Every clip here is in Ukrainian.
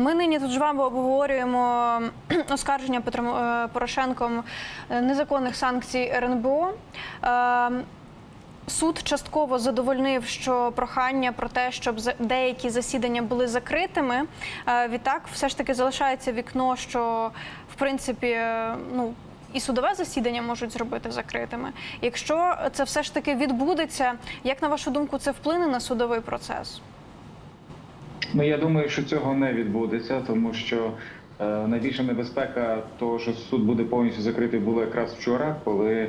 Ми нині тут з вами обговорюємо оскарження Петром е, Порошенком е, незаконних санкцій РНБО. Е, Суд частково задовольнив, що прохання про те, щоб деякі засідання були закритими. Відтак, все ж таки залишається вікно, що в принципі ну. І судове засідання можуть зробити закритими. Якщо це все ж таки відбудеться, як на вашу думку, це вплине на судовий процес? Ну я думаю, що цього не відбудеться, тому що е, найбільша небезпека того, що суд буде повністю закритий, була якраз вчора, коли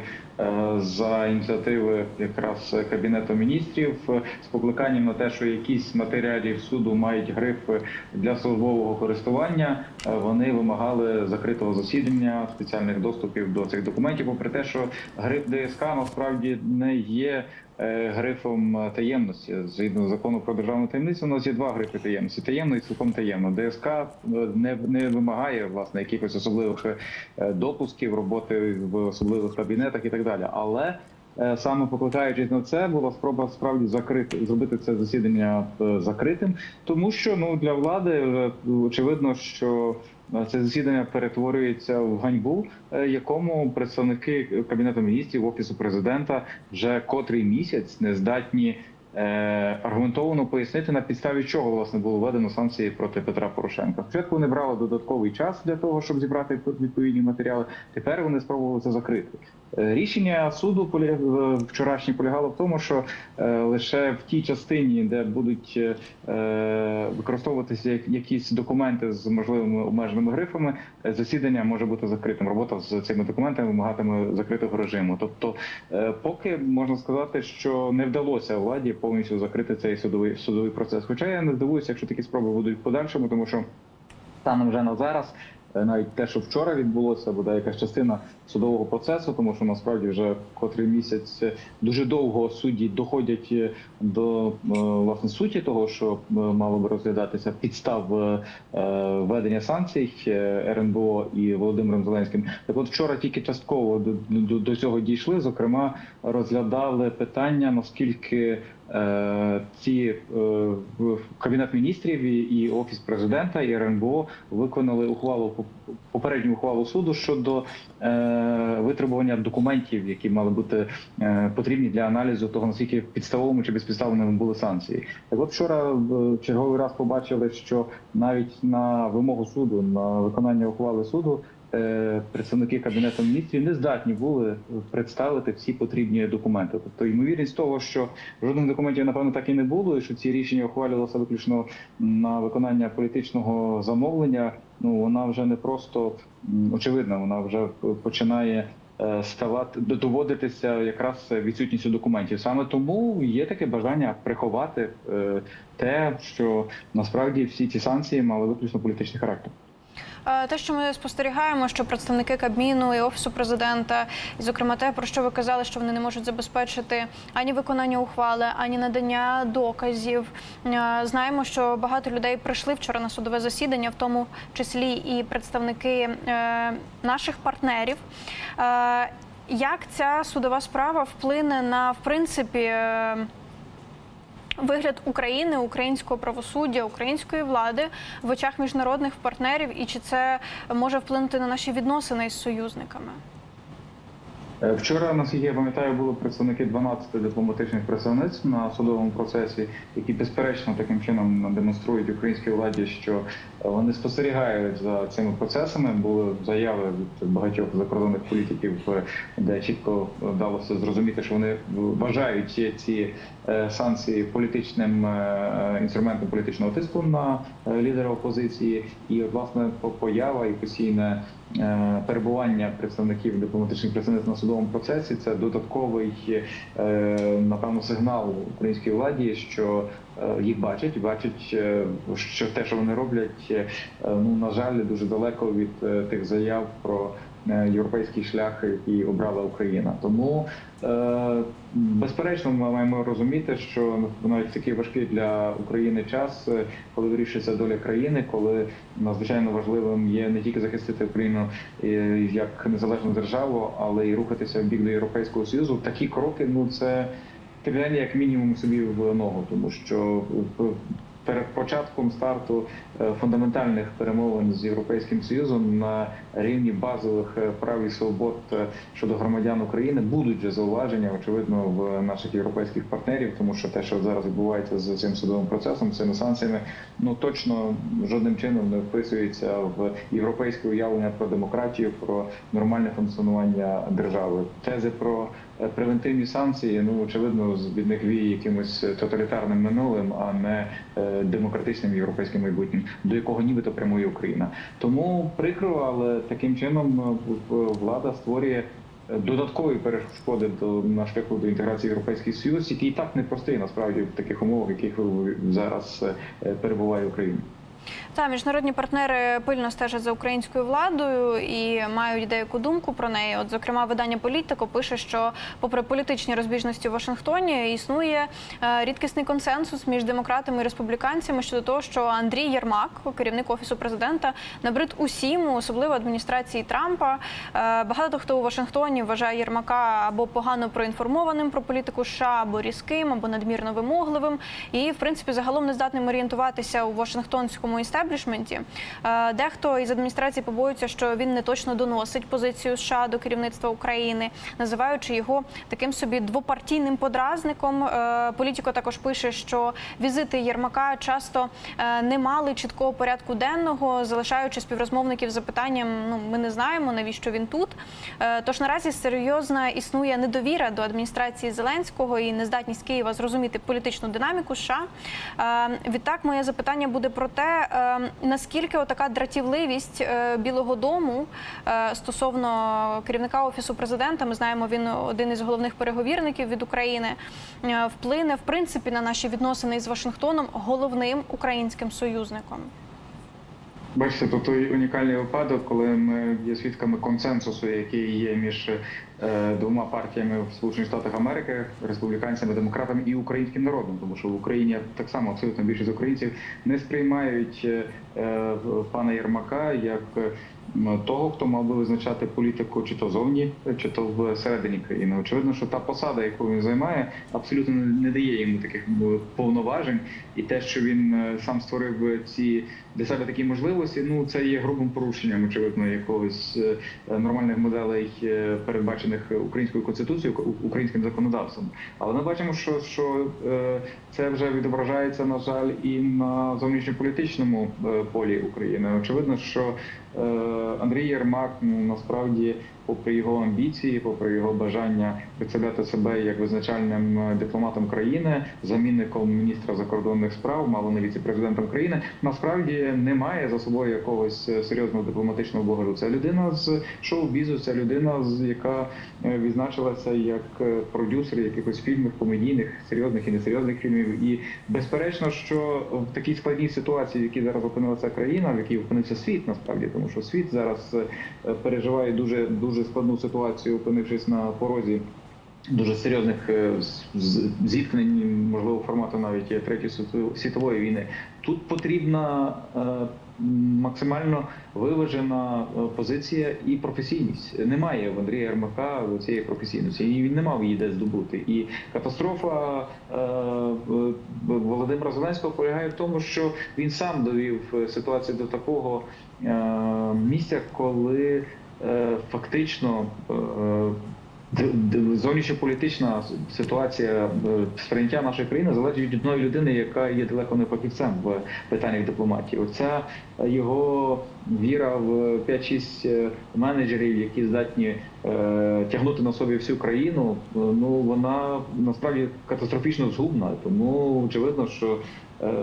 за ініціативи якраз кабінету міністрів е, з покликанням на те, що якісь матеріалів суду мають гриф для службового користування, е, вони вимагали закритого засідання, спеціальних доступів до цих документів. Попри те, що гриф ДСК насправді не є е, грифом таємності. Згідно закону про державну таємницю, у нас є два грифи таємності: таємно і цілком таємно. ДСК е, не, не вимагає власне якихось особливих е, допусків роботи в особливих кабінетах і так далі. Але е, саме покликаючись на це, була спроба справді закрити зробити це засідання е, закритим, тому що ну для влади е, очевидно, що це засідання перетворюється в ганьбу, якому представники кабінету міністрів офісу президента вже котрий місяць не здатні. Аргументовано пояснити на підставі чого власне було введено санкції проти Петра Порошенка. Спочатку вони брали додатковий час для того, щоб зібрати відповідні матеріали. Тепер вони спробували це закрити. Е, Рішення суду е, вчорашнє полягало в тому, що е, лише в тій частині, де будуть використовуватися як- якісь документи з можливими обмеженими грифами, засідання може бути закритим. Робота з цими документами вимагатиме закритого режиму. Тобто, поки можна сказати, що не вдалося владі повністю закрити цей судовий судовий процес. Хоча я не здивуюся, якщо такі спроби будуть в подальшому, тому що станом вже на зараз. Е, Навіть те, що вчора відбулося, буде якась частина судового процесу, тому що насправді вже котрий місяць е, дуже довго судді доходять е, до власне суті того, що мало би розглядатися підстав введення санкцій РНБО і Володимиром Зеленським. Так, от вчора тільки частково до, до, до цього дійшли. Зокрема, розглядали питання наскільки ці е, кабінет міністрів і, офіс президента і РНБО виконали ухвалу попередню ухвалу суду щодо е, витребування документів, які мали бути е, потрібні для аналізу того, наскільки підставовими чи безпідставними були санкції. Так от вчора черговий раз побачили, що навіть на вимогу суду на виконання ухвали суду. Е, Представники кабінету міністрів не здатні були представити всі потрібні документи. Тобто, ймовірність того, що жодних документів напевно так і не було, і що ці рішення ухвалювалися виключно на виконання політичного замовлення. Ну вона вже не просто очевидна, вона вже починає е, ставати доводитися якраз відсутністю документів. Саме тому є таке бажання приховати е, те, що насправді всі ці санкції мали виключно політичний характер. Е, Те, що ми спостерігаємо, що представники Кабміну і офісу президента, і зокрема те, про що ви казали, що вони не можуть забезпечити ані виконання ухвали, ані надання доказів. Е, Знаємо, що багато людей прийшли вчора на судове засідання, в тому числі і представники е, наших партнерів. Як ця судова справа вплине на в принципі? Вигляд України, українського правосуддя, української влади в очах міжнародних партнерів, і чи це може вплинути на наші відносини із союзниками? Е, Вчора, наскільки я пам'ятаю, були представники 12 дипломатичних представництв на судовому процесі, які безперечно таким чином демонструють українській владі, що е, вони спостерігають за цими процесами. Були заяви від багатьох закордонних політиків, е, де чітко вдалося зрозуміти, що вони вважають ці, ці санкції політичним інструментом політичного тиску на лідера опозиції, і власне поява і постійне перебування представників дипломатичних представництв на судовому процесі це додатковий е, напевно сигнал українській владі, що е, їх бачать, бачать, е, що те, що вони роблять, е, ну на жаль, дуже далеко від е, тих заяв про е, європейський шлях, який обрала Україна. Тому е, безперечно, ми маємо розуміти, що навіть такий важкий для України час, е, коли вирішується доля країни, коли надзвичайно важливим є не тільки захистити Україну е, як незалежну державу, але й рухатися в бік до Європейського Союзу. Такі кроки, ну це стріляння як мінімум собі в ногу, тому що перед початком старту е, фундаментальних перемовин з європейським союзом на рівні базових е, прав і свобод е, щодо громадян України будуть вже зауваження, очевидно, в наших європейських партнерів, тому що те, що зараз відбувається з цим судовим процесом, цими санкціями, ну точно жодним чином не вписується в європейське уявлення про демократію, про нормальне функціонування держави. Тези про превентивні санкції, ну очевидно, від них віє якимось тоталітарним минулим, а не демократичним європейським майбутнім, до якого нібито прямує Україна. Тому прикро, але таким чином е, влада створює. е, Додаткові перешкоди до на шляху до інтеграції європейський союз, який і так непростий насправді в таких умовах, в яких зараз е, перебуває Україна. Та міжнародні партнери пильно стежать за українською владою і мають деяку думку про неї. От, зокрема, видання Політико пише, що, попри політичні розбіжності в Вашингтоні, існує е, рідкісний консенсус між демократами і республіканцями щодо того, що Андрій Єрмак, керівник офісу президента, набрид усім, особливо адміністрації Трампа. Е, Багато хто у Вашингтоні вважає Єрмака або погано проінформованим про політику США, або різким, або надмірно вимогливим, і в принципі загалом не здатним орієнтуватися у Вашингтонському істеблішменті. Е, Дехто із адміністрації побоюється, що він не точно доносить позицію США до керівництва України, називаючи його таким собі двопартійним подразником. Е, Політіко також пише, що візити Єрмака часто е, не мали чіткого порядку денного, залишаючи співрозмовників запитанням: ну ми не знаємо навіщо він тут. Тож наразі серйозна існує недовіра до адміністрації Зеленського і нездатність Києва зрозуміти політичну динаміку США. Відтак, моє запитання буде про те, наскільки отака дратівливість е, Білого Дому е, стосовно керівника офісу президента. Ми знаємо, він один із головних переговірників від України. е, Вплине в принципі на наші відносини із Вашингтоном головним українським союзником. Бачите, тут той унікальний випадок, коли ми є свідками консенсусу, який є між двома партіями в Сполучених Штатах Америки, республіканцями, демократами і українським народом, тому що в Україні так само абсолютно більшість українців не сприймають е, е, пана Єрмака як е, того, хто мав би визначати політику чи то зовні, чи то всередині країни. Очевидно, що та посада, яку він займає, абсолютно не дає йому таких повноважень, і те, що він е, сам створив ці для себе такі можливості, ну це є грубим порушенням, очевидно, якогось е, нормальних моделей, е, передбачених українською конституцією, українським законодавством. Але ми бачимо, що, що е, це вже відображається, на жаль, і на зовнішньополітичному е, полі України. Очевидно, що Андрій Єрмак ну, насправді, попри його амбіції, попри його бажання представляти себе як визначальним е, дипломатом країни, замінником міністра закордонних справ, мало не віце-президентом країни, насправді не має за собою якогось е, серйозного дипломатичного багажу. Це людина з шоу-бізу, це людина, з яка е, відзначилася як е, продюсер якихось фільмів комедійних, серйозних і несерйозних фільмів. І безперечно, що в такій складній ситуації, в якій зараз опинилася країна, в якій опинився світ, насправді, тому що світ зараз е, переживає дуже дуже складну ситуацію, опинившись на порозі. Дуже серйозних е, зіткнень, можливо, формату навіть третьої світової- світової війни. Тут потрібна е, максимально виважена е, позиція і професійність. Немає в Андрія Ермака цієї професійності, і він не мав її де здобути. І катастрофа е, Володимира Зеленського полягає в тому, що він сам довів ситуацію до такого місця, коли фактично. Е, Зовнішньополітична ситуація е, сприйняття нашої країни залежить від одної людини, яка є далеко не фахівцем в питаннях дипломатії. Оця його віра в 5-6 е, менеджерів, які здатні е, тягнути на собі всю країну. е, Ну вона насправді катастрофічно згубна. Тому очевидно, що е,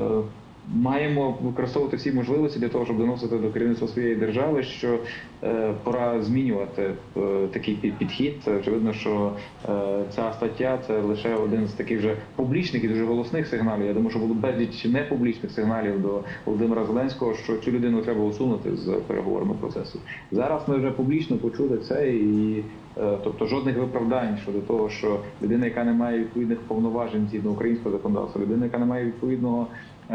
маємо використовувати всі можливості для того, щоб доносити до керівництва своєї держави, що е, пора змінювати е, такий підхід. Очевидно, що е, ця стаття це лише один з таких вже публічних і дуже голосних сигналів. Я думаю, що було безліч непублічних сигналів до Володимира Зеленського, що цю людину треба усунути з переговорного процесу. Зараз ми вже публічно почули це і. е, Тобто жодних виправдань щодо того, що людина, яка не має відповідних повноважень згідно українського законодавства, людина, яка не має відповідного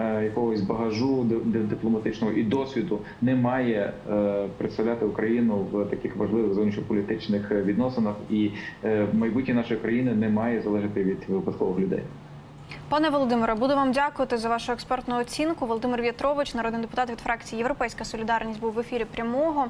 якогось багажу ди- ди- дипломатичного і досвіду, не має е, представляти Україну в таких важливих зовнішньополітичних е, відносинах, і е, майбутнє нашої країни не має залежати від випадкових людей. Пане Володимире, буду вам дякувати за вашу експертну оцінку. Володимир В'ятрович, народний депутат від фракції Європейська Солідарність, був в ефірі прямого.